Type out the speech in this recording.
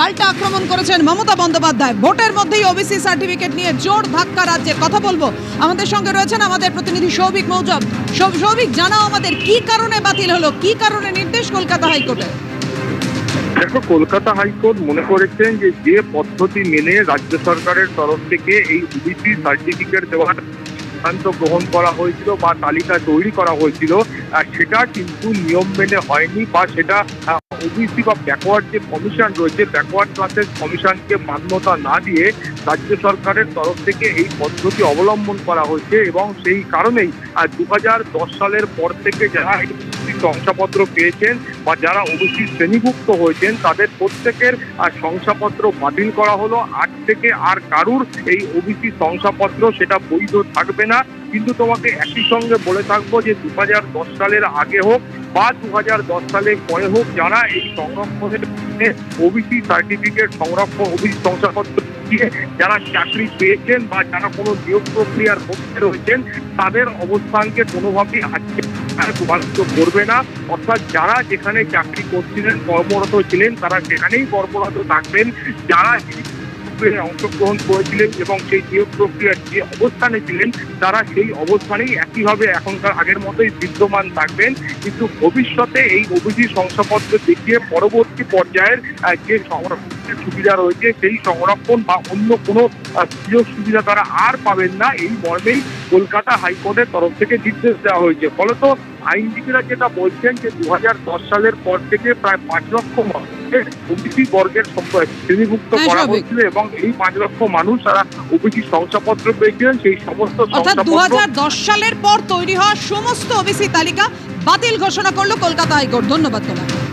পাল্টা আক্রমণ করেছেন মমতা বন্দ্যোপাধ্যায়। ভোটের মধ্যেই ওবিসি সার্টিফিকেট নিয়ে জোর ধাক্কা রাজ্যের কথা বলব। আমাদের সঙ্গে রয়েছেন আমাদের প্রতিনিধি সৌভিক মৌজব। সৌভিক, জানাও আমাদের কি কারণে বাতিল হলো? কি কারণে নির্দেশ কলকাতা হাইকোর্টে? দেখো, কলকাতা হাইকোর্ট মনে করেছেন যে যে পদ্ধতি মেনে রাজ্য সরকারের তরফ থেকে এই ওবিসি সার্টিফিকেট দেওয়ার সিদ্ধান্ত গ্রহণ করা হয়েছিল বা তালিকা তৈরি করা হয়েছিল সেটা কিন্তু নিয়ম মেনে হয়নি বা সেটা ওবিসি বা ব্যাকওয়ার্ড যে কমিশন রয়েছে ব্যাকওয়ার্ড ক্লাসের কমিশনকে মান্যতা না দিয়ে রাজ্য সরকারের তরফ থেকে এই পদ্ধতি অবলম্বন করা হয়েছে এবং সেই কারণেই দু হাজার দশ সালের পর থেকে যারা শংসাপত্র পেয়েছেন বা যারা ওবিসি শ্রেণীভুক্ত হয়েছেন, তাদের প্রত্যেকের শংসাপত্র বাতিল করা হলো। আজ থেকে আর কারুর এই ওবিসি শংসাপত্র সেটা বৈধ থাকবে না। কিন্তু তোমাকে একই সঙ্গে বলে থাকব যে দু হাজার দশ সালের আগে হোক বা দু সালের পরে হোক, যারা এই সংরক্ষণের ওবিসি সার্টিফিকেট সংরক্ষণ ওবিসি শংসাপত্র দিয়ে যারা চাকরি পেয়েছেন বা যারা কোনো নিয়োগ প্রক্রিয়ার মধ্যে রয়েছেন, তাদের অবস্থানকে কোনোভাবেই আজকে প্রভাবিত করবে না। অর্থাৎ যারা যেখানে চাকরি করছিলেন, কর্মরত ছিলেন, তারা সেখানেই কর্মরত থাকবেন। যারা প্রক্রিয়ায় অংশগ্রহণ করেছিলেন এবং সেই নিয়োগ প্রক্রিয়ার যে অবস্থানে ছিলেন, তারা সেই অবস্থানেই একইভাবে এখনকার আগের মতোই বিদ্যমান থাকবেন। কিন্তু ভবিষ্যতে এই ওবিসি শংসাপত্র দেখিয়ে পরবর্তী পর্যায়ের যে সংরক্ষণের সুবিধা রয়েছে, সেই সংরক্ষণ বা অন্য কোনো সুযোগ সুবিধা তারা আর পাবেন না। এই মর্মেই কলকাতা হাইকোর্টের তরফ থেকে নির্দেশ দেওয়া হয়েছে। ফলত আইনজীবীরা যেটা বলছেন যে দু হাজার দশ সালের পর থেকে প্রায় পাঁচ লক্ষ মানুষকে ওবিসি বর্গের শ্রেণীভুক্ত হ্যাঁ, করা হয়েছিল এবং এই পাঁচ লক্ষ মানুষ তারা ওবিসি শংসাপত্র পেয়েছিলেন সেই সমস্ত অর্থাৎ দু সালের পর তৈরি হওয়া সমস্ত ওবিসি তালিকা বাতিল ঘোষণা করল কলকাতা হাইকোর্ট। ধন্যবাদ তোমায়